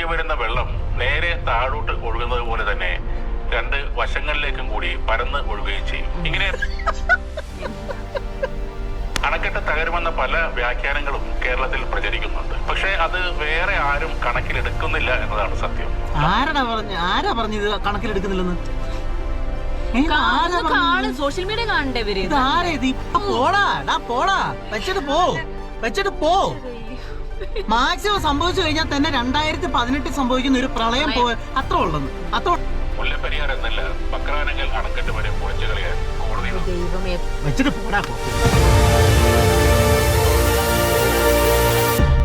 ഒഴുകി വരുന്ന വെള്ളം നേരെ താഴോട്ട് ഒഴുകുന്നത് പോലെ തന്നെ രണ്ട് വശങ്ങളിലേക്കും കൂടി പരന്ന് ഒഴുകുകയും ചെയ്യും. ഇങ്ങനെ അണക്കെട്ട് തകരുമെന്ന പല വ്യാഖ്യാനങ്ങളും കേരളത്തിൽ പ്രചരിക്കുന്നുണ്ട്. പക്ഷേ അത് വേറെ ആരും കണക്കിലെടുക്കുന്നില്ല എന്നതാണ് സത്യം. ആരാ പറഞ്ഞു ആരാ പറഞ്ഞത് കണക്കിലെടുക്കുന്നില്ലെന്ന് സോഷ്യൽ മീഡിയ കാണണ്ടേ ഇവർ? ഇത് ആരാ ഇത്? ഇപ്പൊ പോടാ. ഡാ പോടാ. വെച്ചിട്ട് പോ. വെച്ചിട്ട് പോ. മാക്സിമം സംഭവിച്ചു കഴിഞ്ഞാൽ തന്നെ രണ്ടായിരത്തി പതിനെട്ടിൽ സംഭവിക്കുന്ന ഒരു പ്രളയം പോ അത്ര ഉള്ളത് അത്ര മുല്ലപ്പെരിയാർ എന്നല്ല പക്രാനങ്കൽ അണക്കെട്ട് വരെ പൊളിച്ചു കളയാൻ കോടതി വെച്ചിട്ട് പോടാ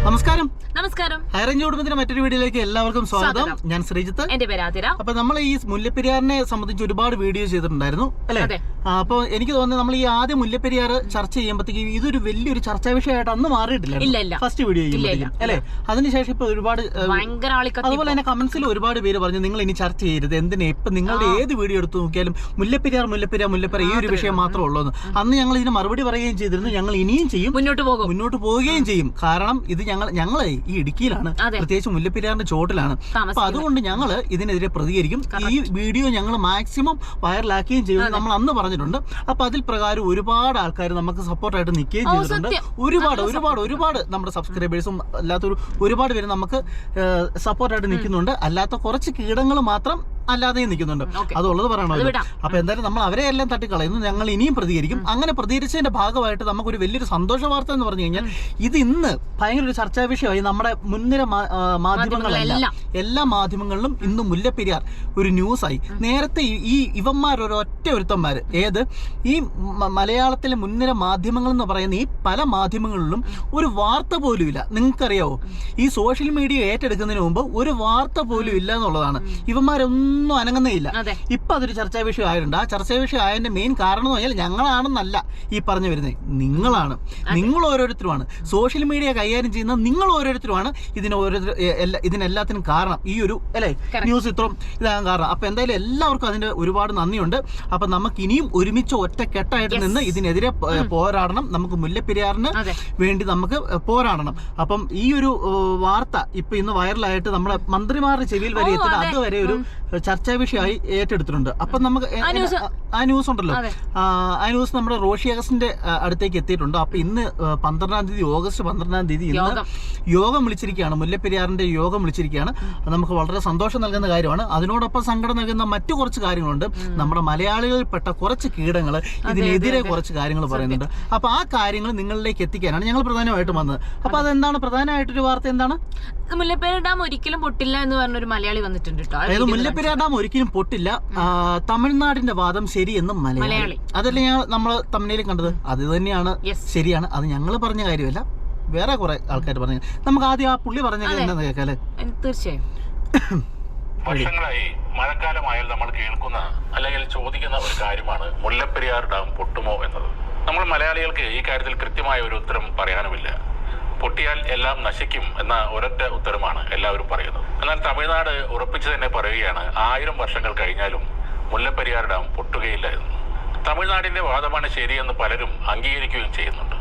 നമസ്കാരം. നമസ്കാരം. ഹൈറേഞ്ച് കുടുംബത്തിന്റെ മറ്റൊരു വീഡിയോയിലേക്ക് എല്ലാവർക്കും സ്വാഗതം. സ്വാഗതം. ഞാൻ ശ്രീജിത്ത്. എന്റെ പേര് ആതിര. അപ്പൊ നമ്മൾ ഈ മുല്ലപ്പെരിയാറിനെ സംബന്ധിച്ച് ഒരുപാട് വീഡിയോ ചെയ്തിട്ടുണ്ടായിരുന്നു അല്ലെ? അതെ. അപ്പൊ എനിക്ക് തോന്നുന്നത് നമ്മൾ ഈ ആദ്യം മുല്ലപ്പെരിയാർ ചർച്ച ചെയ്യുമ്പോഴത്തേക്കും ഇതൊരു വലിയൊരു ചർച്ചാ വിഷയമായിട്ട് അന്ന് മാറിയിട്ടില്ല. ഫസ്റ്റ് വീഡിയോ ചെയ്യുമ്പോഴത്തേക്കും അല്ലെ? അതിനുശേഷം ഇപ്പൊ ഒരുപാട് അതുപോലെ തന്നെ കമന്റ്സിൽ ഒരുപാട് പേര് പറഞ്ഞു നിങ്ങൾ ഇനി ചർച്ച ചെയ്യരുത്. എന്തിനാ? ഇപ്പൊ നിങ്ങളുടെ ഏത് വീഡിയോ എടുത്തു നോക്കിയാലും മുല്ലപ്പെരിയാർ മുല്ലപ്പെരിയാർ മുല്ലപ്പെരിയാർ ഈ ഒരു വിഷയം മാത്രമേ ഉള്ളൂ അന്ന് ഞങ്ങൾ ഇതിന് മറുപടി പറയുകയും ചെയ്തിരുന്നു. ഞങ്ങൾ ഇനിയും ചെയ്യും. മുന്നോട്ട് പോകും. മുന്നോട്ട് പോവുകയും ചെയ്യും. കാരണം ഇത് ഞങ്ങൾ ഞങ്ങൾ ഈ ഇടുക്കിയിലാണ്. പ്രത്യേകിച്ച് മുല്ലപ്പെരിയാറിന്റെ ചോട്ടിലാണ്. അപ്പൊ അതുകൊണ്ട് ഞങ്ങൾ ഇതിനെതിരെ പ്രതികരിക്കും. ഈ വീഡിയോ ഞങ്ങൾ മാക്സിമം വൈറലാക്കുകയും ചെയ്യും നമ്മൾ അന്ന് പറഞ്ഞിട്ടുണ്ട് അപ്പൊ അതിൽ പ്രകാരം ഒരുപാട് ആൾക്കാർ നമുക്ക് സപ്പോർട്ടായിട്ട് നിൽക്കുകയും ചെയ്തിട്ടുണ്ട്. ഒരുപാട് ഒരുപാട് ഒരുപാട് നമ്മുടെ സബ്സ്ക്രൈബേഴ്സും അല്ലാത്തൊരു ഒരുപാട് പേര് നമുക്ക് സപ്പോർട്ടായിട്ട് നിൽക്കുന്നുണ്ട്. അല്ലാത്ത കുറച്ച് കീടങ്ങൾ മാത്രം അല്ലാതെയും നിൽക്കുന്നുണ്ട്. അതുള്ളത് അത് പറയണമല്ലോ. അപ്പൊ എന്തായാലും നമ്മൾ അവരെ എല്ലാം തട്ടിക്കളയുന്നു. ഞങ്ങൾ ഇനിയും പ്രതികരിക്കും. അങ്ങനെ പ്രതികരിച്ചതിന്റെ ഭാഗമായിട്ട് നമുക്കൊരു വലിയൊരു സന്തോഷ വാർത്ത എന്ന് പറഞ്ഞു കഴിഞ്ഞാൽ ഇത് ഇന്ന് ഭയങ്കര ഒരു ചർച്ചാ വിഷയമായി. നമ്മുടെ മുൻനിര മാധ്യമങ്ങളെല്ലാം. എല്ലാ മാധ്യമങ്ങളിലും ഇന്ന് മുല്ലപ്പെരിയാർ ഒരു ന്യൂസായി. നേരത്തെ ഈ- ഈ ഇവന്മാർ ഒരു ഒറ്റ ഒരുത്തന്മാർ ഏത്? ഈ മലയാളത്തിലെ മുൻനിര മാധ്യമങ്ങൾ എന്ന് പറയുന്ന ഈ പല മാധ്യമങ്ങളിലും ഒരു വാർത്ത പോലും ഇല്ല. നിങ്ങൾക്കറിയാവോ? ഈ സോഷ്യൽ മീഡിയ ഏറ്റെടുക്കുന്നതിന് മുമ്പ് ഒരു വാർത്ത പോലും ഇല്ല എന്നുള്ളതാണ്. ഇവന്മാരൊന്നും അനങ്ങുന്നേ ഇല്ല ഇപ്പൊ അതൊരു ചർച്ചാ വിഷയം ആയിട്ടുണ്ട്. ആ ചർച്ചാ വിഷയം ആയതിന്റെ മെയിൻ കാരണം എന്ന് പറഞ്ഞാൽ ഞങ്ങളാണെന്നല്ല ഈ പറഞ്ഞു വരുന്നത് നിങ്ങളാണ്. നിങ്ങൾ ഓരോരുത്തരുമാണ് സോഷ്യൽ മീഡിയ കൈകാര്യം ചെയ്യുന്ന നിങ്ങൾ ഓരോരുത്തരുമാണ് ഇതിന് ഓരോരുത്തർ ഇതിനെല്ലാത്തിനും കാരണം ഈ ഒരു അല്ലേ? ന്യൂസ് ഇത്രയും ഇതാകാൻ കാരണം. അപ്പൊ എന്തായാലും എല്ലാവർക്കും അതിന്റെ ഒരുപാട് നന്ദിയുണ്ട്. അപ്പൊ നമുക്ക് ഇനിയും ഒരുമിച്ച് ഒറ്റക്കെട്ടായിട്ട് നിന്ന് ഇതിനെതിരെ പോരാടണം. നമുക്ക് മുല്ലപ്പെരിയാറിന് വേണ്ടി നമുക്ക് പോരാടണം. അപ്പം ഈ ഒരു വാർത്ത ഇപ്പൊ ഇന്ന് വൈറലായിട്ട് നമ്മുടെ മന്ത്രിമാരുടെ ചെവിയിൽ വരെ എത്തുന്ന അതുവരെ ഒരു ചർച്ചാ വിഷയമായി ഏറ്റെടുത്തിട്ടുണ്ട്. അപ്പം നമുക്ക് ആ ന്യൂസ്- ഉണ്ടല്ലോ. ആ ന്യൂസ് നമ്മുടെ റോഷി അഗസ്റ്റിന്റെ അടുത്തേക്ക് എത്തിയിട്ടുണ്ട്. അപ്പൊ ഇന്ന് പന്ത്രണ്ടാം തീയതി ഓഗസ്റ്റ് പന്ത്രണ്ടാം തീയതി ഇന്ന് യോഗം. വിളിച്ചിരിക്കുകയാണ്. മുല്ലപ്പെരിയാറിന്റെ യോഗം വിളിച്ചിരിക്കുകയാണ്. നമുക്ക് വളരെ സന്തോഷം നൽകുന്ന കാര്യമാണ്. അതിനോടൊപ്പം സങ്കടം നൽകുന്ന മറ്റു കുറച്ച് കാര്യങ്ങളുണ്ട്. നമ്മുടെ മലയാളികളിൽപ്പെട്ട കുറച്ച് കീടങ്ങൾ ഇതിനെതിരെ കുറച്ച് കാര്യങ്ങൾ പറയുന്നുണ്ട്. അപ്പൊ ആ കാര്യങ്ങൾ നിങ്ങളിലേക്ക് എത്തിക്കാനാണ് ഞങ്ങൾ പ്രധാനമായിട്ടും വന്നത്. അപ്പൊ അതെന്താണ്? പ്രധാനമായിട്ടൊരു വാർത്ത എന്താണ്? മുല്ലപ്പെരിയാർ ഡാം ഒരിക്കലും പൊട്ടില്ല എന്ന് പറഞ്ഞൊരു മലയാളി വന്നിട്ടുണ്ട് കേട്ടോ. ആ ഡാം ഒരിക്കലും പൊട്ടില്ല. തമിഴ്നാടിന്റെ വാദം ശരിയെന്നും മലയാളി. മലയാളി. അതല്ലേ ഞാൻ നമ്മൾ തമിഴിൽ കണ്ടത്? അത് തന്നെയാണ്. ശരിയാണ്. അത് ഞങ്ങൾ പറഞ്ഞ കാര്യമല്ല. വേറെ കുറെ ആൾക്കാർ പറഞ്ഞു. നമുക്ക് ആദ്യം ആ പുള്ളി പറഞ്ഞ കാര്യം കേൾക്കാല്ലേ തീർച്ചയായും. വർഷങ്ങളായി മഴക്കാലമായാൽ നമ്മൾ കേൾക്കുന്ന അല്ലെങ്കിൽ ചോദിക്കുന്ന ഒരു കാര്യമാണ് മുല്ലപ്പെരിയാർ ഡാം പൊട്ടുമോ എന്നത്. നമ്മൾ മലയാളികൾക്ക് ഈ കാര്യത്തിൽ കൃത്യമായ ഒരു ഉത്തരം പറയാനുമില്ല. പൊട്ടിയാൽ എല്ലാം നശിക്കും എന്ന ഒരൊറ്റ ഉത്തരമാണ് എല്ലാവരും പറയുന്നത്. എന്നാൽ തമിഴ്നാട് ഉറപ്പിച്ചു തന്നെ പറയുകയാണ് ആയിരം വർഷങ്ങൾ കഴിഞ്ഞാലും മുല്ലപ്പെരിയാർ ഡാം പൊട്ടുകയില്ല എന്ന്. തമിഴ്നാടിന്റെ വാദമാണ് ശരിയെന്ന് പലരും അംഗീകരിക്കുകയും ചെയ്യുന്നുണ്ട്.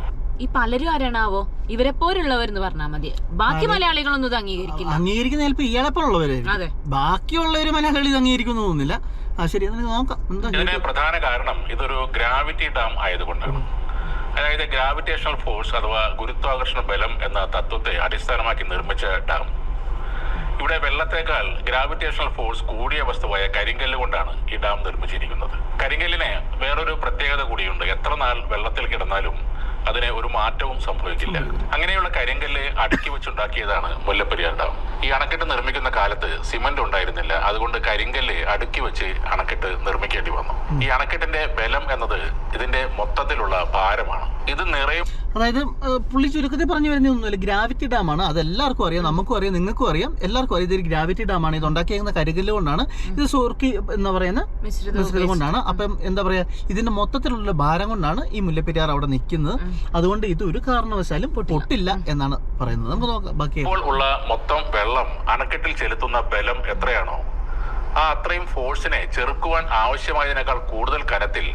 ഈ പലരും ആരാണാവോ? ഇവരെ പോലുള്ളവരെന്ന് പറഞ്ഞാൽ മതി. ബാക്കി മലയാളികളൊന്നും ഇത് അംഗീകരിക്കില്ല. അംഗീകരിക്കുന്ന ചിലപ്പോൾ ഇയാളെപ്പോലുള്ളവര് അതെ. ബാക്കിയുള്ളവര് മലയാളികൾ ഇത് അംഗീകരിക്കുന്നു തോന്നുന്നില്ല. ആ ശരി എന്നാ നോക്കാം ഇതിന് പ്രധാന കാരണം ഇതൊരു ഗ്രാവിറ്റി ഡാം ആയതുകൊണ്ടാണ്. അതായത് ഗ്രാവിറ്റേഷണൽ ഫോഴ്സ് അഥവാ ഗുരുത്വാകർഷണ ബലം എന്ന തത്വത്തെ അടിസ്ഥാനമാക്കി നിർമ്മിച്ച ഡാം. ഇവിടെ വെള്ളത്തേക്കാൾ ഗ്രാവിറ്റേഷണൽ ഫോഴ്സ് കൂടിയ വസ്തുവായ കരിങ്കല്ല് കൊണ്ടാണ് ഈ ഡാം നിർമ്മിച്ചിരിക്കുന്നത്. കരിങ്കല്ലിന് വേറൊരു പ്രത്യേകത കൂടിയുണ്ട്. എത്ര നാൾ വെള്ളത്തിൽ കിടന്നാലും അതിന് ഒരു മാറ്റവും സംഭവിക്കില്ല. അങ്ങനെയുള്ള കരിങ്കല്ല് അടുക്കി വെച്ചുണ്ടാക്കിയതാണ് മുല്ലപ്പെരിയാർ ഡാം. ഈ അണക്കെട്ട് നിർമ്മിക്കുന്ന കാലത്ത് സിമന്റ് ഉണ്ടായിരുന്നില്ല. അതുകൊണ്ട് കരിങ്കല്ല് അടുക്കി വെച്ച് അണക്കെട്ട് നിർമ്മിക്കേണ്ടി വന്നു. ഈ അണക്കെട്ടിന്റെ ബലം എന്നത് ഇതിന്റെ മൊത്തത്തിലുള്ള ഭാരമാണ്. ഇത് നിറയും അതായത് പുള്ളി ചുരുക്കത്തിൽ പറഞ്ഞു വരുന്ന ഒന്നുമില്ല. ഗ്രാവിറ്റി ഡാമാണ് അത് എല്ലാവർക്കും അറിയാം. നമുക്കും അറിയാം. നിങ്ങൾക്കും അറിയാം. എല്ലാവർക്കും അറിയാം. ഇതൊരു ഗ്രാവിറ്റി ഡാമാണ് ഇത് ഉണ്ടാക്കിയേക്കുന്ന കരികല്ല് കൊണ്ടാണ്. ഇത് സോർക്കി എന്ന് പറയുന്ന മിശ്രിത കൊണ്ടാണ്. അപ്പം എന്താ പറയാ ഇതിന്റെ മൊത്തത്തിലുള്ള ഭാരം കൊണ്ടാണ് ഈ മുല്ലപ്പെരിയാർ അവിടെ നിൽക്കുന്നത്. അതുകൊണ്ട് ഇത് ഒരു കാരണവശാലും പൊട്ടില്ല. എന്നാണ് പറയുന്നത്. നമുക്ക് നോക്കാം. ബാക്കി ഇപ്പോൾ ഉള്ള മൊത്തം വെള്ളം അണക്കെട്ടിൽ ചെലുത്തുന്ന ബലം എത്രയാണോ ആ അത്രയും ഫോഴ്സിനെ ചെറുക്കുവാൻ ആവശ്യമായതിനേക്കാൾ കൂടുതൽ കനത്തിൽ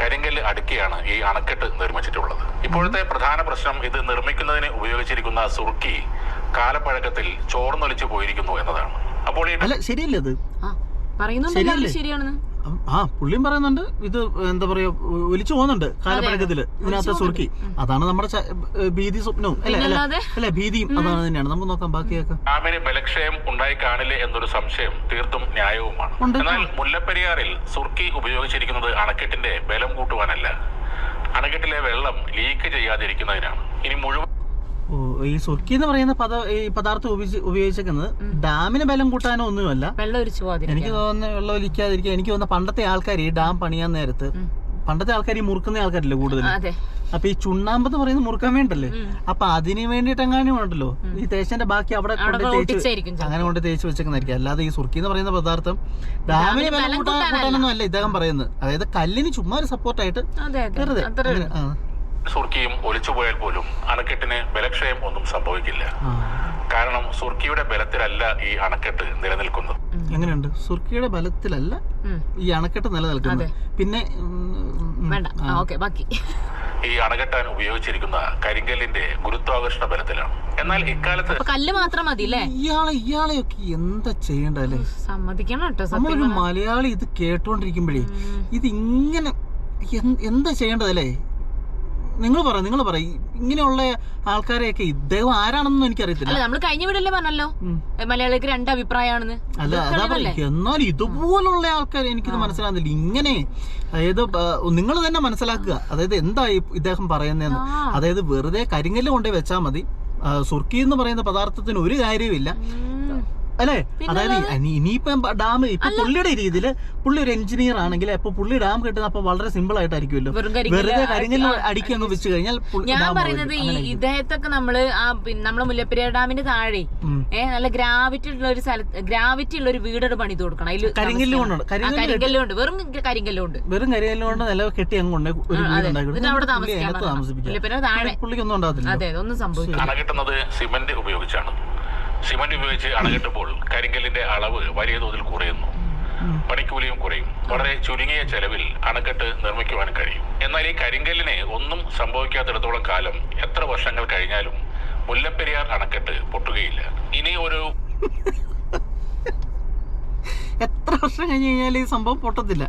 കരിങ്കല്ല് അടുക്കിയാണ് ഈ അണക്കെട്ട് നിർമ്മിച്ചിട്ടുള്ളത്. ഇപ്പോഴത്തെ പ്രധാന പ്രശ്നം ഇത് നിർമ്മിക്കുന്നതിന് ഉപയോഗിച്ചിരിക്കുന്ന സുർക്കി കാലപ്പഴക്കത്തിൽ ചോർന്നൊലിച്ചു പോയിരിക്കുന്നു എന്നതാണ്. അപ്പോൾ ഈ അല്ല ശരിയല്ലേ അത് ആ പറയുന്നുണ്ട് എല്ലാവരും ശരിയാണെന്ന്. ഉം, ആ പുള്ളിയും പറയുന്നുണ്ട് ഇത് എന്താ പറയാ ഒലിച്ചു പോകുന്നുണ്ട് കാലപ്പഴക്കത്തിൽ ഇതിനകത്ത് സുർക്കി. അതാണ് നമ്മുടെ ഭീതി സ്വപ്നവും. അല്ലെ? ഭീതിയും അതാണ് തന്നെയാണ്. നമുക്ക് നോക്കാം ബാക്കിയൊക്കെ. ഡാമിന് ബലക്ഷയം ഉണ്ടായി കാണില്ലേ എന്നൊരു സംശയം തീർത്തും ന്യായവുമാണ്. എന്നാൽ മുല്ലപ്പെരിയാറിൽ സുർക്കി ഉപയോഗിച്ചിരിക്കുന്നത് അണക്കെട്ടിന്റെ ബലം കൂട്ടുവാനല്ല. അണക്കെട്ടിലെ വെള്ളം ലീക്ക് ചെയ്യാതിരിക്കുന്നതിനാണ്. ഇനി മുഴുവൻ ഈ സുർക്കി എന്ന് പറയുന്ന പദ ഈ പദാർത്ഥം ഉപയോഗിച്ച് ഉപയോഗിച്ചേക്കുന്നത് ഡാമിന് ബലം കൂട്ടാനോ ഒന്നുമല്ല. എനിക്ക് തോന്നുന്ന വെള്ളം ഒലിക്കാതിരിക്കുക എനിക്ക് തോന്നുന്ന പണ്ടത്തെ ആൾക്കാർ ഈ ഡാം പണിയാൻ നേരത്ത് പണ്ടത്തെ ആൾക്കാർ ഈ മുറുക്കുന്ന ആൾക്കാരില്ലേ കൂടുതൽ അതെ. അപ്പൊ ഈ ചുണ്ണാമ്പ് എന്ന് പറയുന്നത് മുറുക്കാൻ വേണ്ടല്ലേ. അപ്പൊ അതിന് വേണ്ടിയിട്ടെങ്ങാനും ഉണ്ടല്ലോ? ഈ തേച്ചന്റെ ബാക്കി അവിടെ അവിടെ കൊണ്ട് തേച്ച് അങ്ങനെ കൊണ്ട് തേച്ച് വെച്ചേക്കുന്നതായിരിക്കും. അല്ലാതെ ഈ സുർക്കി എന്ന് പറയുന്ന പദാർത്ഥം ഡാമിന് ബലം കൂട്ടാനൊന്നും അല്ല ഇദ്ദേഹം പറയുന്നത്. അതായത് കല്ലിന് ചുമ്മാ ഒരു സപ്പോർട്ടായിട്ട് സുർക്കിയും ഒലിച്ചുപോയാൽ പോലും അണക്കെട്ടിന് ബലക്ഷയം ഒന്നും സംഭവിക്കില്ല. കാരണം സുർക്കിയുടെ ബലത്തിലല്ല ഈ അണക്കെട്ട് നിലനിൽക്കുന്നത്. എങ്ങനെയുണ്ട്? സുർക്കിയുടെ ബലത്തിലല്ല. ഈ അണക്കെട്ട് നിലനിൽക്കുന്നത്. പിന്നെ. ബാക്കി. ഈ അണകെട്ടാൻ ഉപയോഗിച്ചിരിക്കുന്ന കരിങ്കല്ലിന്റെ ഗുരുത്വാകർഷണ ബലത്തിലാണ്. എന്നാൽ ഇക്കാലത്ത് കല്ല് മാത്രം മതി ഇയാളെ ഇയാളെയൊക്കെ എന്താ ചെയ്യണ്ടല്ലേ സമ്മതിക്കണം കേട്ടോ നമ്മളൊരു. മലയാളി ഇത് കേട്ടോണ്ടിരിക്കുമ്പോഴേ. ഇത് ഇങ്ങനെ എന്താ ചെയ്യേണ്ടതല്ലേ നിങ്ങൾ പറ നിങ്ങൾ പറ. ഇങ്ങനെയുള്ള ആൾക്കാരെയൊക്കെ ഇദ്ദേഹം ആരാണെന്നൊന്നും എനിക്കറിയത്തില്ല. അല്ല നമ്മൾ കഴിഞ്ഞ വീടല്ലേ പറഞ്ഞല്ലോ? മലയാളികൾക്ക് മലയാളിക്ക് രണ്ട് അഭിപ്രായമാണെന്ന്. അല്ല അതാ പറയുക. എന്നാൽ ഇതുപോലുള്ള ആൾക്കാർ എനിക്കിത് മനസ്സിലാകുന്നില്ല. ഇങ്ങനെ അതായത് നിങ്ങൾ തന്നെ മനസ്സിലാക്കുക. അതായത് എന്താ ഇദ്ദേഹം പറയുന്നതെന്ന്. അതായത് വെറുതെ കരിങ്ങൽ കൊണ്ടേ വെച്ചാൽ മതി. സുർക്കി എന്ന് പറയുന്ന പദാർത്ഥത്തിന് ഒരു കാര്യമില്ല. അല്ലേ? അതായത് ഇനി- ഇനിയിപ്പം ഡാം ഇപ്പൊ പുള്ളിയുടെ രീതിയിൽ പുള്ളി ഒരു എഞ്ചിനീയർ ആണെങ്കിൽ അപ്പൊ പുള്ളി ഡാം കെട്ടുന്നത് അപ്പൊ വളരെ സിമ്പിൾ ആയിട്ടായിരിക്കുമല്ലോ. വെറും കരിങ്കല്ല് വെറുതെ കരിങ്കല്ല് ആ, അങ്ങ് വെച്ച് കഴിഞ്ഞാൽ പുള്ളി ഞാൻ ഡാം പറയുന്നത് ഈ. ഇദ്ദേഹത്തൊക്കെ നമ്മൾ ആ പിന്നെ നമ്മളെ മുല്ലപ്പെരിയാർ ഡാമിന്റെ താഴെ ഉം. ഏ നല്ല ഗ്രാവിറ്റി ഉള്ള ഒരു സ്ഥലത്ത് ഗ്രാവിറ്റി ഉള്ള ഒരു വീടോട് പണിത് കൊടുക്കണം അതിൽ കരിങ്കല്ല് കൊണ്ടുണ്ട്. ആ, കരിങ്കല്ല് കരിങ്കല്ലുണ്ട് വെറും കരിങ്കല്ലുണ്ട് വെറും കരിങ്കല്ല് കൊണ്ട് നില കെട്ടി അങ്ങ് കൊണ്ട് ഒരു വീടുണ്ടാക്കി എന്നിട്ട് അവിടെ കൊടുക്കും. പുള്ളി അതിനകത്ത് പറഞ്ഞു. താമസിപ്പിക്കാം മുല്ലപ്പെരിയാർ താഴെ. പുള്ളിക്കൊന്നും ഉണ്ടാകത്തില്ല അതെ ഒന്നും സംഭവിക്കും അണകെട്ടുന്നത് സിമന്റ് ഉപയോഗിച്ചാണ്. സിമന്റ് ഉപയോഗിച്ച് അണകെട്ടുമ്പോൾ കരിങ്കല്ലിന്റെ അളവ് വലിയ തോതിൽ കുറയുന്നു. പണിക്കൂലിയും കുറയും. വളരെ ചുരുങ്ങിയ ചെലവിൽ അണക്കെട്ട് നിർമ്മിക്കുവാൻ കഴിയും. എന്നാൽ ഈ കരിങ്കല്ലിനെ ഒന്നും സംഭവിക്കാത്തിടത്തോളം കാലം എത്ര വർഷങ്ങൾ കഴിഞ്ഞാലും മുല്ലപ്പെരിയാർ അണക്കെട്ട് പൊട്ടുകയില്ല. ഇനി ഒരു എത്ര വർഷം കഴിഞ്ഞ് കഴിഞ്ഞാൽ ഈ സംഭവം പൊട്ടത്തില്ല.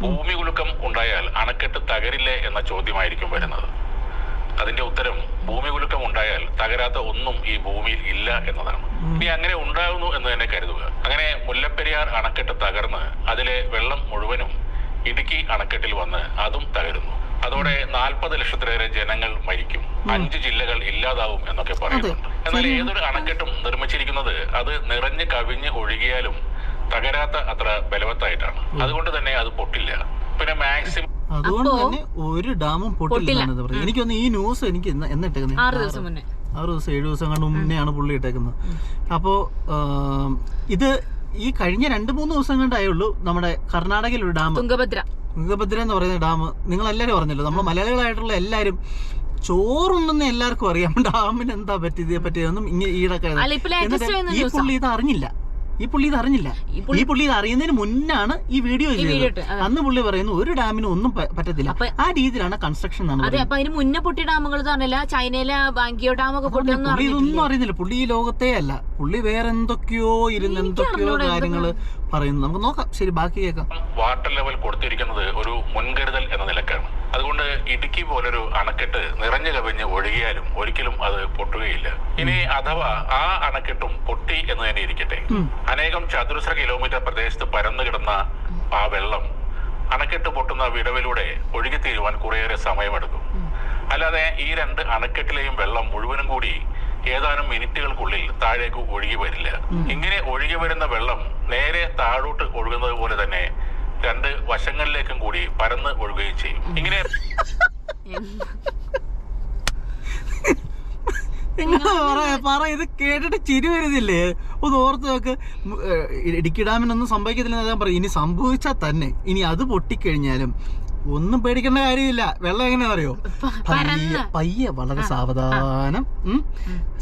ഭൂമി കുലുക്കം ഉണ്ടായാൽ അണക്കെട്ട് തകരില്ലേ എന്ന ചോദ്യമായിരിക്കും വരുന്നത്. അതിന്റെ ഉത്തരം ഭൂമി കുലുക്കം ഉണ്ടായാൽ തകരാത്ത ഒന്നും ഈ ഭൂമിയിൽ ഇല്ല എന്നതാണ്. ഇനി അങ്ങനെ ഉണ്ടാകുന്നു എന്ന് തന്നെ കരുതുക. അങ്ങനെ മുല്ലപ്പെരിയാർ അണക്കെട്ട് തകർന്ന് അതിലെ വെള്ളം മുഴുവനും ഇടുക്കി അണക്കെട്ടിൽ വന്ന് അതും തകരുന്നു. അതോടെ നാൽപ്പത് ലക്ഷത്തിലേറെ ജനങ്ങൾ മരിക്കും. അഞ്ച് ജില്ലകൾ ഇല്ലാതാവും എന്നൊക്കെ പറയുന്നുണ്ട്. എന്നാൽ ഏതൊരു അണക്കെട്ടും നിർമ്മിച്ചിരിക്കുന്നത് അത് നിറഞ്ഞ് കവിഞ്ഞ് ഒഴുകിയാലും തകരാത്ത അത്ര ബലവത്തായിട്ടാണ്. അതുകൊണ്ട് തന്നെ അത് പൊട്ടില്ല. പിന്നെ മാക്സിമം അതുകൊണ്ട് തന്നെ ഒരു ഡാമും പൊട്ടില്ല എനിക്കൊന്ന് ഈ ന്യൂസ് എനിക്ക് എന്നിട്ടേക്കുന്നത് ആറ് ദിവസം മുന്നേ. ആറ് ദിവസം ഏഴ് ദിവസം കണ്ട് മുന്നെയാണ് പുള്ളി ഇട്ടേക്കുന്നത്. അപ്പോൾ ഇത് ഈ കഴിഞ്ഞ രണ്ട് മൂന്ന് ദിവസം കണ്ടായേ ഉള്ളൂ നമ്മുടെ കർണാടകയിൽ ഒരു ഡാം. തുങ്കഭദ്ര. തുങ്കഭദ്ര എന്ന് പറയുന്ന ഡാം. നിങ്ങൾ എല്ലാവരും പറഞ്ഞല്ലോ നമ്മൾ മലയാളികളായിട്ടുള്ള എല്ലാവരും ചോറുണ്ടെന്ന് എല്ലാവർക്കും അറിയാം. ഡാമിന് എന്താ പറ്റിയത് പറ്റിയതൊന്നും ഇങ്ങനെ ഈടൊക്കെ അല്ല ഇപ്പൊ ലേറ്റസ്റ്റ് ചെയ്യുന്ന ഈ പുള്ളി ഇത് അറിഞ്ഞില്ല. ഈ പുള്ളി ഇത് അറിഞ്ഞില്ല. ഈ പുള്ളി ഇത് അറിയുന്നതിന് മുന്നാണ് ഈ വീഡിയോ ചെയ്തത്. അന്ന് പുള്ളി പറയുന്നു ഒരു ഡാമിനും ഒന്നും പറ്റത്തില്ല. ആ രീതിയിലാണ് കൺസ്ട്രക്ഷൻ അതെ അപ്പൊ അതിന് മുന്നേ പൊട്ടിയ ഡാമുകൾ ചൈനയിലെ ബാങ്കിയോ ഡാമൊക്കെ പൊട്ടിയൊന്നും ഇതൊന്നും അറിയുന്നില്ല. പുള്ളി ഈ ലോകത്തെ അല്ല. പുള്ളി വേറെ എന്തൊക്കെയോ ഇരുന്ന് എന്തൊക്കെയോ കാര്യങ്ങൾ കാര്യങ്ങൾ പറയുന്നു. നമുക്ക് നോക്കാം. ശരി ബാക്കി കേൾക്കാം. വാട്ടർ ലെവൽ കൊടുത്തിരിക്കുന്നത് ഒരു മുൻകരുതൽ എന്ന നിലക്കാണ്. അതുകൊണ്ട് ഇടുക്കി പോലൊരു അണക്കെട്ട് നിറഞ്ഞു കവിഞ്ഞ് ഒഴുകിയാലും ഒരിക്കലും അത് പൊട്ടുകയില്ല. ഇനി അഥവാ ആ അണക്കെട്ടും പൊട്ടി എന്ന് തന്നെ ഇരിക്കട്ടെ. അനേകം ചതുരശ്ര കിലോമീറ്റർ പ്രദേശത്ത് പരന്നു കിടന്ന ആ വെള്ളം അണക്കെട്ട് പൊട്ടുന്ന വിടവിലൂടെ ഒഴുകി തീരുവാൻ കുറേയേറെ സമയമെടുക്കും. അല്ലാതെ ഈ രണ്ട് അണക്കെട്ടിലെയും വെള്ളം മുഴുവനും കൂടി ഏതാനും മിനിറ്റുകൾക്കുള്ളിൽ താഴേക്ക് ഒഴുകി വരില്ല. ഇങ്ങനെ ഒഴുകി വരുന്ന വെള്ളം നേരെ താഴോട്ട് ഒഴുകുന്നത് പോലെ തന്നെ രണ്ട് വശങ്ങളിലേക്കും കൂടി പരന്ന് ഒഴുകുകയും ചെയ്യും. ഇങ്ങനെ നിങ്ങൾ പറ ഇത് കേട്ടിട്ട് ചിരി വരുന്നില്ലേ? ഒന്ന് ഓർത്ത് നോക്ക്. ഇടുക്കി ഡാമിനൊന്നും സംഭവിക്കത്തില്ലെന്ന് ഞാൻ പറയും. ഇനി സംഭവിച്ചാൽ തന്നെ. ഇനി അത് പൊട്ടിക്കഴിഞ്ഞാലും ഒന്നും പേടിക്കേണ്ട കാര്യമില്ല. വെള്ളം എങ്ങനെയാ അറിയോ പയ്യെ പയ്യെ വളരെ സാവധാനം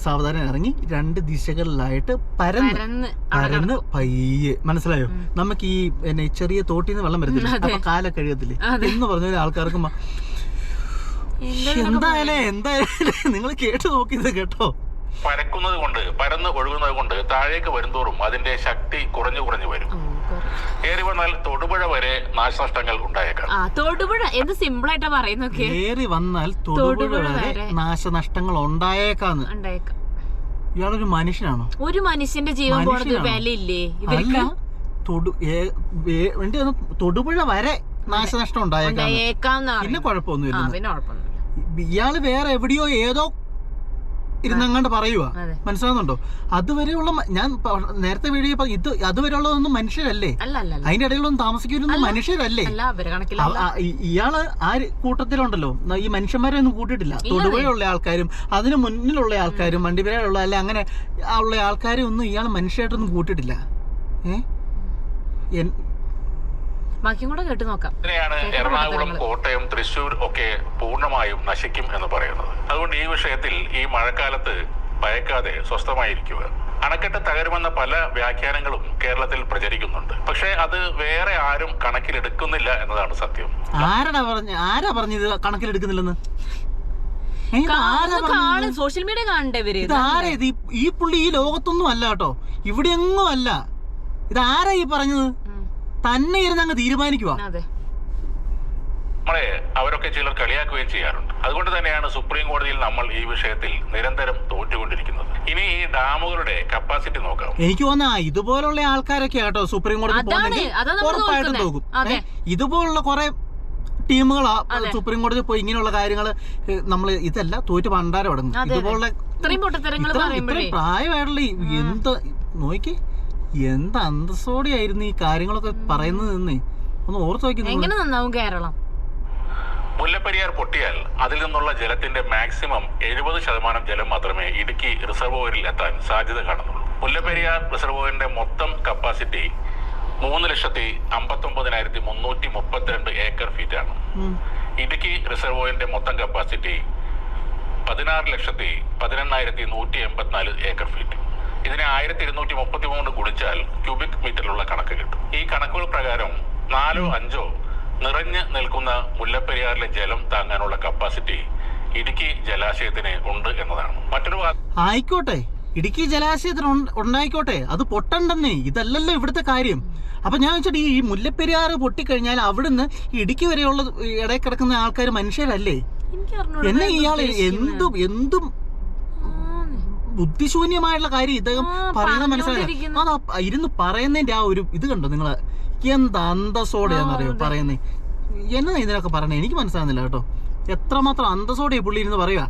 സാവധാനം ഇറങ്ങി രണ്ട് ദിശകളിലായിട്ട് പരന്ന്. പരന്ന്. പയ്യെ. മനസ്സിലായോ? നമുക്ക് ഈ പിന്നെ ചെറിയ തോട്ടിൽ നിന്ന് വെള്ളം വരുന്നില്ല. അപ്പൊ കാല കഴിയത്തില്ലേ എന്ന് പറഞ്ഞ ആൾക്കാർക്ക് എന്തായാലേ എന്താ എന്തായാലും എന്തായാലും നിങ്ങൾ കേട്ടു നോക്കിയത് കേട്ടോ. പരക്കുന്നത് കൊണ്ട് പരന്ന് ഒഴുകുന്നത് കൊണ്ട് താഴേക്ക് വരുന്തോറും അതിന്റെ ശക്തി കുറഞ്ഞു കുറഞ്ഞു വരും. ഏറി വന്നാൽ തൊടുപുഴ വരെ നാശനഷ്ടങ്ങൾ ഉണ്ടായേക്കാം. ആ തൊടുപുഴ. എന്ത് സിമ്പിൾ ആയിട്ടാ പറയുന്നൊക്കെ. ഏറി വന്നാൽ തൊടുപുഴ വരെ വരെ. നാശനഷ്ടങ്ങൾ ഉണ്ടായേക്കാന്ന്. ഉണ്ടായേക്കാം. ഇയാളൊരു മനുഷ്യനാണോ? ഒരു മനുഷ്യന്റെ ജീവൻ പോണത് വിലയില്ലേ? അല്ല തൊടു വേണ്ടി തൊടുപുഴ വരെ നാശനഷ്ടം ഉണ്ടായേക്കാം പിന്നെ കുഴപ്പമൊന്നുമില്ല. ഇയാൾ വേറെ എവിടെയോ ഏതോ ഇരുന്നങ്ങാണ്ട് പറയുക മനസ്സിലാകുന്നുണ്ടോ മനസ്സിലാവുന്നുണ്ടോ? അതുവരെയുള്ള ഞാൻ നേരത്തെ വീഡിയോ ഇത് അതുവരെയുള്ളതൊന്നും മനുഷ്യരല്ലേ? അതിന്റെ ഇടയിലൊന്നും താമസിക്കുന്നൊന്നും മനുഷ്യരല്ലേ? ഇയാൾ ആ കൂട്ടത്തിലുണ്ടല്ലോ. ഈ മനുഷ്യന്മാരെ ഒന്നും കൂട്ടിയിട്ടില്ല. തൊടുപുഴയുള്ള ആൾക്കാരും അതിന് മുന്നിലുള്ള ആൾക്കാരും വണ്ടിപുരയുള്ള അല്ലെ അങ്ങനെ ഉള്ള ആൾക്കാരെ ഒന്നും ഇയാൾ മനുഷ്യരായിട്ടൊന്നും കൂട്ടിയിട്ടില്ല. ഏ? എൻ- ബാക്കിയും കൂടെ കേട്ട് നോക്കാം. എറണാകുളം കോട്ടയം തൃശൂർ ഒക്കെ പൂർണമായും നശിക്കും എന്ന് പറയുന്നത്. അതുകൊണ്ട് ഈ വിഷയത്തിൽ ഈ മഴക്കാലത്ത് ഭയക്കാതെ സ്വസ്ഥമായിരിക്കുക. അണക്കെട്ട് തകരുമെന്ന പല വ്യാഖ്യാനങ്ങളും കേരളത്തിൽ പ്രചരിക്കുന്നുണ്ട്. പക്ഷേ അത് വേറെ ആരും കണക്കിലെടുക്കുന്നില്ല എന്നതാണ് സത്യം. ആരാ പറഞ്ഞു ആരാ പറഞ്ഞത് കണക്കിലെടുക്കുന്നില്ലെന്ന് സോഷ്യൽ മീഡിയ കാണണ്ടേ ഇവർ? ആരാ ഈ- ഈ പുള്ളി ഈ ലോകത്തൊന്നും അല്ല കേട്ടോ. ഇവിടെ എങ്ങും അല്ല. ഇതാരാ ആരാ ഈ പറഞ്ഞത്. തന്നെ ഇരുന്ന് അങ്ങ് തീരുമാനിക്കുക അതെ. നമ്മളെ അവരൊക്കെ ചിലർ കളിയാക്കുകയും ചെയ്യാറുണ്ട്. അതുകൊണ്ട് തന്നെയാണ് സുപ്രീം കോടതിയിൽ നമ്മൾ ഈ വിഷയത്തിൽ നിരന്തരം തോറ്റുകൊണ്ടിരിക്കുന്നത്. ഇനി ഈ ഡാമുകളുടെ കപ്പാസിറ്റി നോക്കാം. എനിക്ക് തോന്നാ ഇതുപോലുള്ള ആൾക്കാരൊക്കെ ആട്ടോ സുപ്രീം കോടതി ഉറപ്പായിട്ടും. ഏ, ഇതുപോലുള്ള കുറെ ടീമുകളാ സുപ്രീം കോടതി പോയി ഇങ്ങനെയുള്ള കാര്യങ്ങൾ നമ്മൾ ഇതല്ല തോറ്റ് പണ്ടാരം അടങ്ങും. ഇതുപോലുള്ള പ്രായമായിട്ടുള്ള എന്ത് നോക്കി എന്ത് അന്തസ്സോടെയായിരുന്നു ഈ കാര്യങ്ങളൊക്കെ പറയുന്നത് നിന്ന്? ഒന്ന് ഓർത്തു വയ്ക്കുന്നു എങ്ങനെ നന്നാവും കേരളം? മുല്ലപ്പെരിയാർ പൊട്ടിയാൽ അതിൽ നിന്നുള്ള ജലത്തിന്റെ മാക്സിമം എഴുപത് ശതമാനം ജലം മാത്രമേ ഇടുക്കി റിസർവോയറിൽ എത്താൻ സാധ്യത കാണുന്നുള്ളൂ. മുല്ലപ്പെരിയാർ റിസർവോയറിന്റെ മൊത്തം കപ്പാസിറ്റി മൂന്ന് ലക്ഷത്തി അമ്പത്തി ഒമ്പതിനായിരത്തി മുന്നൂറ്റി മുപ്പത്തിരണ്ട് ഏക്കർ ഫീറ്റ് ആണ്. ഇടുക്കി റിസർവോയറിന്റെ മൊത്തം കപ്പാസിറ്റി പതിനാറ് ലക്ഷത്തി പതിനെണ്ണായിരത്തി നൂറ്റി എൺപത്തിനാല് ഏക്കർ ഫീറ്റ്. ഇതിനെ ആയിരത്തി ഇരുന്നൂറ്റി മുപ്പത്തി മൂന്ന് ഗുണിച്ചാൽ ക്യൂബിക് മീറ്ററിലുള്ള കണക്ക് കിട്ടും. ഈ കണക്കുകൾ പ്രകാരം നാലോ അഞ്ചോ നിറഞ്ഞു നിൽക്കുന്ന മുല്ലപ്പെരിയാറിലെ ജലം താങ്ങാനുള്ള കപ്പാസിറ്റി ഇടുക്കി ജലാശയത്തിന് ഉണ്ട് എന്നതാണ്. മറ്റൊരു വാ- ആയിക്കോട്ടെ. ഇടുക്കി ജലാശയത്തിന് ഉണ്ടായിക്കോട്ടെ. അത് പൊട്ടണ്ടെന്നേ. ഇതല്ലല്ലോ ഇവിടുത്തെ കാര്യം. അപ്പൊ ഞാൻ വെച്ചിട്ട് ഈ മുല്ലപ്പെരിയാർ പൊട്ടിക്കഴിഞ്ഞാൽ അവിടുന്ന് ഇടുക്കി വരെയുള്ള ഇടയിൽ കിടക്കുന്ന ആൾക്കാർ മനുഷ്യരല്ലേ? എനിക്ക് അറിഞ്ഞൂടാ എന്നെ ഇയാളെ ഇയാൾ എന്തും എന്തും. ബുദ്ധിശൂന്യമായിട്ടുള്ള കാര്യം ഇദ്ദേഹം പറയുന്ന പറയുന്നത് മനസ്സിലായി. അതാ ഇരുന്ന് പറയുന്നതിന്റെ ആ ഒരു ഇത് കണ്ടോ നിങ്ങൾ? എന്താ അന്തസ്സോടെയാണെന്നറിയോ. പറയുന്നേ? എന്നതാ ഇതിനൊക്കെ പറയണേ? എനിക്ക് മനസ്സിലാകുന്നില്ല കേട്ടോ. എത്രമാത്രം അന്തസ്സോടെ പുള്ളി ഇരുന്ന് പറയുക.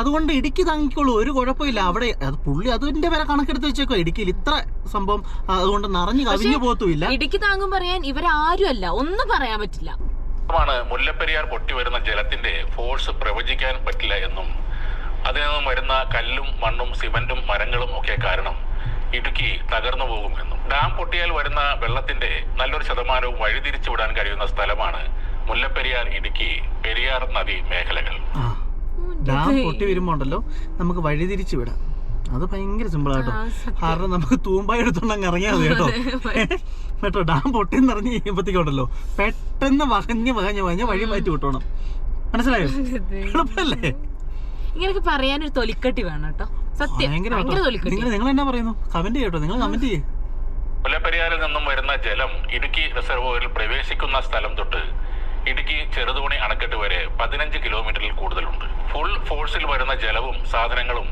അതുകൊണ്ട് ഇടുക്കി താങ്ങിക്കോളൂ ഒരു കുഴപ്പമില്ല. അവിടെ അത് പുള്ളി അതിന്റെ വരെ കണക്കെടുത്ത് വെച്ചേക്കോ ഇടുക്കിയിൽ ഇത്ര സംഭവം അതുകൊണ്ട് നിറഞ്ഞു കവിഞ്ഞു പോത്തുമില്ല ഇടുക്കി താങ്ങും പറയാൻ ഇവരാരും അല്ല ഒന്നും പറയാൻ പറ്റില്ല. മുല്ലപ്പെരിയാർ പൊട്ടി വരുന്ന ജലത്തിന്റെ ഫോഴ്സ് പ്രവചിക്കാൻ പറ്റില്ല എന്നും അതിൽ നിന്നും വരുന്ന കല്ലും മണ്ണും സിമന്റും മരങ്ങളും ഒക്കെ കാരണം ഇടുക്കി തകർന്നു പോകും എന്നും. ഡാം പൊട്ടിയാൽ വരുന്ന വെള്ളത്തിന്റെ നല്ലൊരു ശതമാനവും വഴിതിരിച്ചു വിടാൻ കഴിയുന്ന സ്ഥലമാണ് മുല്ലപ്പെരിയാർ ഇടുക്കി പെരിയാർ നദി മേഖലകൾ. ഡാം പൊട്ടി വരുമ്പോണ്ടല്ലോ നമുക്ക് വഴിതിരിച്ചു വിടാം. അത് ഭയങ്കര സിമ്പിൾ ആട്ടോ. കാരണം നമുക്ക് തൂമ്പായി എടുത്തോണ്ടങ്ങ് ഇറങ്ങിയാൽ മതി കേട്ടോ. കേട്ടോ ഡാം പൊട്ടിന്ന് ഇറങ്ങി കഴിയുമ്പോഴത്തേക്കുണ്ടല്ലോ പെട്ടെന്ന് വകഞ്ഞ് വകഞ്ഞ് വകഞ്ഞ് വഴി മാറ്റി വിട്ടോണം. മനസ്സിലായോ? എളുപ്പല്ലേ? ഇങ്ങനെയൊക്കെ പറയാനൊരു തൊലിക്കട്ടി വേണം കേട്ടോ. സത്യം ഭയങ്കര തൊലിക്കട്ടി. നിങ്ങൾ എന്നാ പറയുന്നു? കമന്റ് ചെയ്യട്ടോ. നിങ്ങൾ കമന്റ് ചെയ്യേ. മുല്ലപ്പെരിയാറിൽ നിന്നും വരുന്ന ജലം ഇടുക്കി റിസർവോയറിൽ പ്രവേശിക്കുന്ന സ്ഥലം തൊട്ട് ഇടുക്കി ചെറുതോണി അണക്കെട്ട് വരെ പതിനഞ്ച് കിലോമീറ്ററിൽ കൂടുതലുണ്ട്. ഫുൾ ഫോഴ്സിൽ വരുന്ന ജലവും സാധനങ്ങളും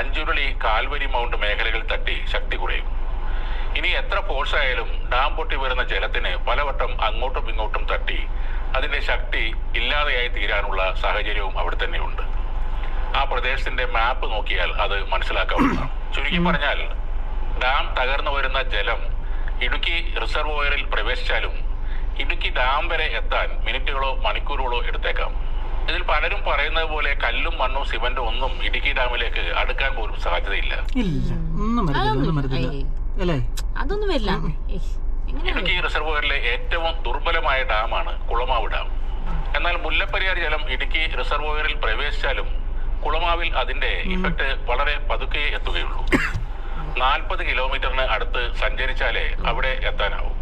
അഞ്ചുരുളി കാൽവരി മൗണ്ട് മേഖലകൾ തട്ടി ശക്തി കുറയും. ഇനി എത്ര ഫോഴ്സ് ആയാലും ഡാം പൊട്ടി വരുന്ന ജലത്തിന് പലവട്ടം അങ്ങോട്ടും ഇങ്ങോട്ടും തട്ടി അതിന്റെ ശക്തി ഇല്ലാതെയായി തീരാനുള്ള സാഹചര്യവും അവിടെ തന്നെയുണ്ട്. ആ പ്രദേശത്തിന്റെ മാപ്പ് നോക്കിയാൽ അത് മനസ്സിലാക്കാവുന്നതാണ്. ചുരുക്കി പറഞ്ഞാൽ ഡാം തകർന്നു വരുന്ന ജലം ഇടുക്കി റിസർവോയറിൽ പ്രവേശിച്ചാലും ഇടുക്കി ഡാം വരെ എത്താൻ മിനിറ്റുകളോ മണിക്കൂറുകളോ എടുത്തേക്കാം. ഇതിൽ പലരും പറയുന്നത് പോലെ കല്ലും മണ്ണും സിമന്റും ഒന്നും ഇടുക്കി ഡാമിലേക്ക് അടുക്കാൻ പോലും സാധ്യതയില്ല. അതൊന്നും വരില്ല. എങ്ങനെ ഇടുക്കി റിസർവോയറിലെ ഏറ്റവും ദുർബലമായ ഡാമാണ് കുളമാവ് ഡാം എന്നാൽ മുല്ലപ്പെരിയാർ ജലം ഇടുക്കി റിസർവോയറിൽ പ്രവേശിച്ചാലും കുളമാവിൽ അതിന്റെ ഇഫക്റ്റ് വളരെ പതുക്കെ എത്തുകയുള്ളൂ. നാൽപ്പത് കിലോമീറ്ററിന് അടുത്ത് സഞ്ചരിച്ചാലേ അവിടെ എത്താനാവും.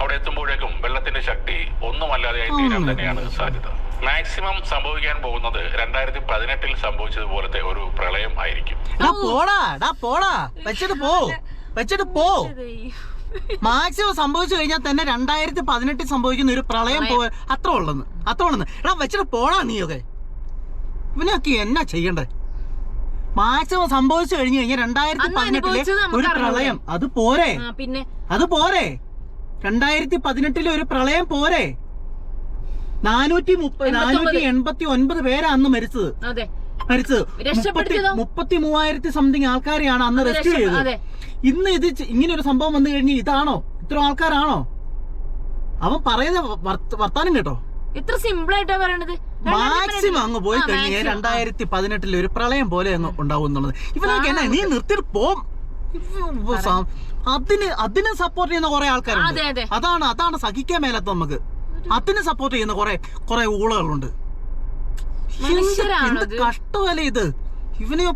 അവിടെ എത്തുമ്പോഴേക്കും വെള്ളത്തിന്റെ ശക്തി ഒന്നുമല്ലാതെയായി തീരാൻ തന്നെയാണ് സാധ്യത. മാക്സിമം സംഭവിക്കാൻ പോകുന്നത് രണ്ടായിരത്തി പതിനെട്ടിൽ സംഭവിച്ചതുപോലത്തെ ഒരു പ്രളയം ആയിരിക്കും. പോടാ വെച്ചിട്ട് പോ. വെച്ചിട്ട് പോ. മാക്സിമം സംഭവിച്ചു കഴിഞ്ഞാൽ തന്നെ രണ്ടായിരത്തി പതിനെട്ടിൽ സംഭവിക്കുന്ന ഒരു പ്രളയം പോ അത്ര ഉള്ളെന്ന്. അത്ര ഉള്ളെന്ന്. എടാ വെച്ചിട്ട് പോടാ നീയൊക്കെ. ഇവനൊക്കെ എന്നാ ചെയ്യണ്ടേ? മാക്സിമം സംഭവിച്ചു കഴിഞ്ഞു കഴിഞ്ഞാൽ രണ്ടായിരത്തി പതിനെട്ടിലെ ഒരു പ്രളയം. അത് പോരെ? പിന്നെ? അത് പോരെ? രണ്ടായിരത്തി പതിനെട്ടിലെ ഒരു പ്രളയം പോരെ? നാനൂറ്റി മുപ്പത് നാനൂറ്റി എൺപത്തി ഒൻപത് പേരാ അന്ന് മരിച്ചത്. മരിച്ചത്? മുപ്പത്തി മൂവായിരത്തി സംതിങ് ആൾക്കാരെയാണ് അന്ന് റെസ്ക്യൂ ചെയ്തത്. ഇന്ന് ഇത് ഇങ്ങനെ ഒരു സംഭവം വന്നു കഴിഞ്ഞ് ഇതാണോ? ഇത്ര ആൾക്കാരാണോ? അവൻ പറയുന്ന വർത്ത- വർത്താനം കേട്ടോ? ഇത്ര സിമ്പിൾ ആയിട്ടാ പറയണത്. മാക്സിമം അങ്ങ് പോയി കഴിഞ്ഞാൽ രണ്ടായിരത്തി പതിനെട്ടിൽ ഒരു പ്രളയം പോലെ അങ്ങ് ഉണ്ടാവും എന്നുള്ളത് ഇവനൊക്കെ എന്നാ നീ നിർത്തിയിട്ട് പോം. അതിന് അതിന് സപ്പോർട്ട് ചെയ്യുന്ന കുറെ ആൾക്കാരുണ്ട്. അതെ അതെ. അതാണ് അതാണ് സഹിക്കാൻ മേലാത്ത നമുക്ക്. അതിന് സപ്പോർട്ട് ചെയ്യുന്ന കുറെ കുറെ ഊളകളുണ്ട്. എന്ത് കഷ്ടമല്ലേ ഇത്? ഇവന്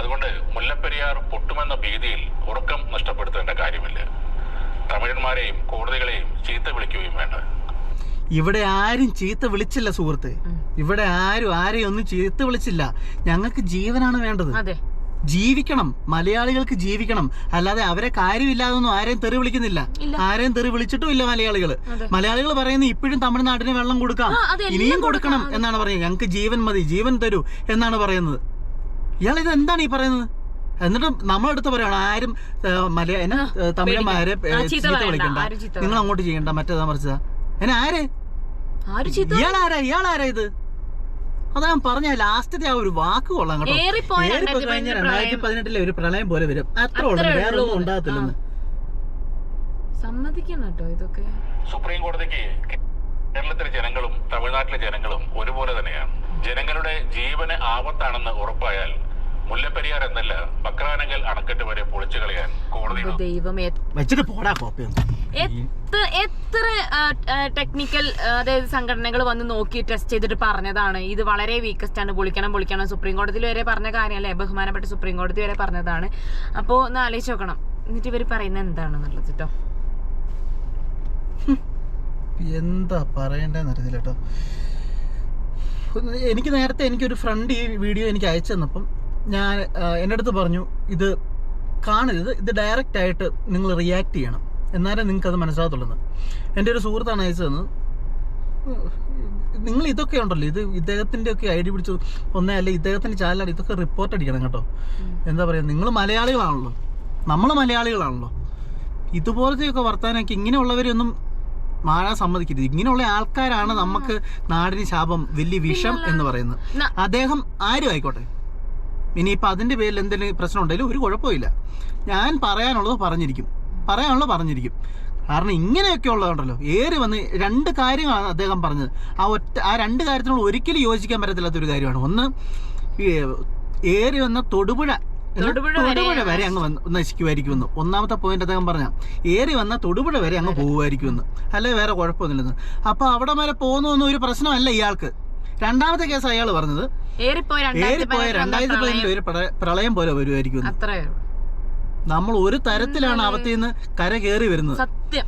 അതുകൊണ്ട് മുല്ലപ്പെരിയാർ പൊട്ടുമെന്ന ഭീതിയിൽ ഉറക്കം നഷ്ടപ്പെടുത്തേണ്ട കാര്യമില്ല. തമിഴന്മാരെയും കോടതികളെയും ചീത്ത വിളിക്കുകയും വേണ്ട. ഇവിടെ ആരും ചീത്ത വിളിച്ചില്ല സുഹൃത്ത്. ഇവിടെ ആരും ആരെയും ഒന്നും ചീത്ത വിളിച്ചില്ല. ഞങ്ങൾക്ക് ജീവനാണ് വേണ്ടത്. ജീവിക്കണം. മലയാളികൾക്ക് ജീവിക്കണം. അല്ലാതെ അവരെ കാര്യമില്ലാതൊന്നും ആരെയും തെറി വിളിക്കുന്നില്ല. ആരെയും തെറി വിളിച്ചിട്ടും ഇല്ല മലയാളികൾ മലയാളികൾ പറയുന്നത് ഇപ്പോഴും തമിഴ്നാടിന് വെള്ളം കൊടുക്കാം. ഇനിയും കൊടുക്കണം എന്നാണ് പറയുന്നത്. ഞങ്ങൾക്ക് ജീവൻ മതി. ജീവൻ തരൂ എന്നാണ് പറയുന്നത്. ഇയാൾ ഇത് എന്താണ് ഈ പറയുന്നത്? എന്നിട്ട് നമ്മളെടുത്ത് പറയണം ആരും മലയാ തമിഴന്മാരെ ചീത്ത വിളിക്കണ്ട. നിങ്ങൾ അങ്ങോട്ട് ചെയ്യണ്ട. മറ്റേതാ മറിച്ചതാ? ആര്? ഇയാളാരാ? ഇയാളാരാ ഇത്? അതാ ഞാൻ പറഞ്ഞ ലാസ്റ്റത്തെ ആ ഒരു വാക്ക് കൊള്ളാം കേട്ടോ. ഏറിപ്പോയ കഴിഞ്ഞ രണ്ടായിരത്തി പതിനെട്ടിലെ ഒരു പ്രളയം പോലെ വരും. അത്ര ഉള്ളു വേറെ. ഒന്നും ഉണ്ടാകത്തില്ലെന്ന്. സമ്മതിക്കണം കേട്ടോ ഇതൊക്കെ. സുപ്രീം കോടതിക്ക് കേരളത്തിലെ ജനങ്ങളും തമിഴ്നാട്ടിലെ ജനങ്ങളും ഒരുപോലെ തന്നെയാണ്. ജനങ്ങളുടെ ജീവന് ആപത്താണെന്ന് ഉറപ്പായാൽ മുല്ലപ്പെരിയാർ എന്നല്ല ബക്രാനങ്കൽ അണക്കെട്ട് വരെ പൊളിച്ചു കളയാൻ കോടതി ഇപ്പൊ ദൈവം എ- വെച്ചിട്ട് പോടാ എത്ര എത്ര ടെക്നിക്കൽ അതായത് സംഘടനകൾ വന്ന് നോക്കി ടെസ്റ്റ് ചെയ്തിട്ട് പറഞ്ഞതാണ്? ഇത് വളരെ വീക്കസ്റ്റ് ആണ് പൊളിക്കണം പൊളിക്കണം. സുപ്രീം കോടതി വരെ പറഞ്ഞ കാര്യമല്ലേ? ബഹുമാനപ്പെട്ട സുപ്രീം കോടതി വരെ പറഞ്ഞതാണ്. അപ്പോ ഒന്ന് ആലോചിച്ച് നോക്കണം. എന്നിട്ട് ഇവർ പറയുന്നത് എന്താണെന്നുള്ളത് കേട്ടോ എന്താ പറയണ്ടെന്ന് അറിയില്ല കേട്ടോ എനിക്ക് നേരത്തെ എനിക്കൊരു ഫ്രണ്ട് ഈ വീഡിയോ എനിക്ക് അയച്ചു തന്നപ്പം ഞാൻ എന്റെ അടുത്ത് പറഞ്ഞു ഇത് കാണരുത് ഇത് ഡയറക്റ്റ് ആയിട്ട് നിങ്ങൾ റിയാക്ട് ചെയ്യണം. എന്നാലേ നിങ്ങൾക്ക് അത് മനസ്സിലാകത്തുള്ളൂ. എന്റെ ഒരു സുഹൃത്താണ് അയച്ചു തന്നത്. നിങ്ങൾ ഇതൊക്കെ ഉണ്ടല്ലോ ഇത് ഇദ്ദേഹത്തിന്റെ ഒക്കെ ഐ ഡി പിടിച്ച് ഒന്നേ അല്ലെ ഇദ്ദേഹത്തിന്റെ ചാനലാണ് ഇതൊക്കെ റിപ്പോർട്ട് അടിക്കണം കേട്ടോ. എന്താ പറയുക നിങ്ങൾ മലയാളികളാണല്ലോ. നമ്മൾ മലയാളികളാണല്ലോ. ഇതുപോലത്തെയൊക്കെ വർത്താനമൊക്കെ ഇങ്ങനെയുള്ളവരെയൊന്നും മാറാൻ സമ്മതിക്കരുത്. ഇങ്ങനെയുള്ള ആൾക്കാരാണ് നമുക്ക് നാടിന് ശാപം വലിയ വിഷം എന്ന് പറയുന്നത്. അദ്ദേഹം ആരും ആയിക്കോട്ടെ. ഇനിയിപ്പോൾ അതിന്റെ പേരിൽ എന്തെങ്കിലും പ്രശ്നം ഉണ്ടെങ്കിലും ഒരു കുഴപ്പമില്ല. ഞാൻ പറയാനുള്ളത് പറഞ്ഞിരിക്കും. പറയാനുള്ളത് പറഞ്ഞിരിക്കും. കാരണം ഇങ്ങനെയൊക്കെ ഉള്ളതുണ്ടല്ലോ. ഏറി വന്ന് രണ്ട് കാര്യങ്ങളാണ് അദ്ദേഹം പറഞ്ഞത്. ആ ഒറ്റ ആ രണ്ട് കാര്യത്തിനോട് ഒരിക്കലും യോജിക്കാൻ പറ്റത്തില്ലാത്ത ഒരു കാര്യമാണ്. ഒന്ന് ഈ ഏറി വന്ന തൊടുപുഴ തൊടുപുഴ വരെ- തൊടുപുഴ വരെ അങ്ങ് വന്ന് നശിക്കുമായിരിക്കുമെന്ന്. ഒന്നാമത്തെ പോയിന്റ് അദ്ദേഹം പറഞ്ഞ. ഏറി വന്ന തൊടുപുഴ വരെ അങ്ങ് പോകുമായിരിക്കുമെന്ന്. അല്ലെ വേറെ കുഴപ്പമൊന്നുമില്ലെന്ന്. അപ്പോൾ അവിടെ വരെ പോകുന്നൊന്നും ഒരു പ്രശ്നമല്ല ഇയാൾക്ക്. രണ്ടാമത്തെ കേസ് അയാൾ പറഞ്ഞത് ഏറിപ്പോയ രണ്ടായിരത്തി പതിനെട്ടിൽ പ്രളയം. ഒരു പ്രളയം പോലെ വരുമായിരിക്കും. നമ്മൾ ഒരു തരത്തിലാണ് അവത്തിൽ നിന്ന് കര കയറി വരുന്നത്. സത്യം.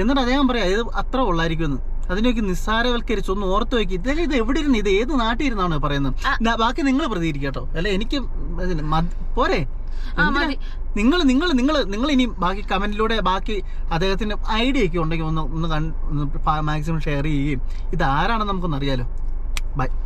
എന്നിട്ട് അദ്ദേഹം പറയാം ഇത് അത്ര ഉള്ളായിരിക്കുമെന്ന് അതിനൊക്കെ നിസ്സാരവൽക്കരിച്ച് ഒന്ന് ഓർത്തു ഇദ്ദേഹം ഇത് എവിടെ ഇരുന്ന് ഇത് ഏത് നാട്ടിൽ ഇരുന്നാണ് പറയുന്നത്? ബാക്കി നിങ്ങൾ പ്രതികരിക്കട്ടോ. അല്ല എനിക്ക് പോരെ. നിങ്ങൾ നിങ്ങൾ നിങ്ങൾ നിങ്ങൾ ഇനി ബാക്കി കമന്റിലൂടെ ബാക്കി അദ്ദേഹത്തിന്റെ ഐഡിയ ഒക്കെ ഉണ്ടെങ്കിൽ ഒന്ന് ഒന്ന് മാക്സിമം ഷെയർ ചെയ്യുകയും. ഇത് ആരാണെന്ന് നമുക്കൊന്ന് Bye.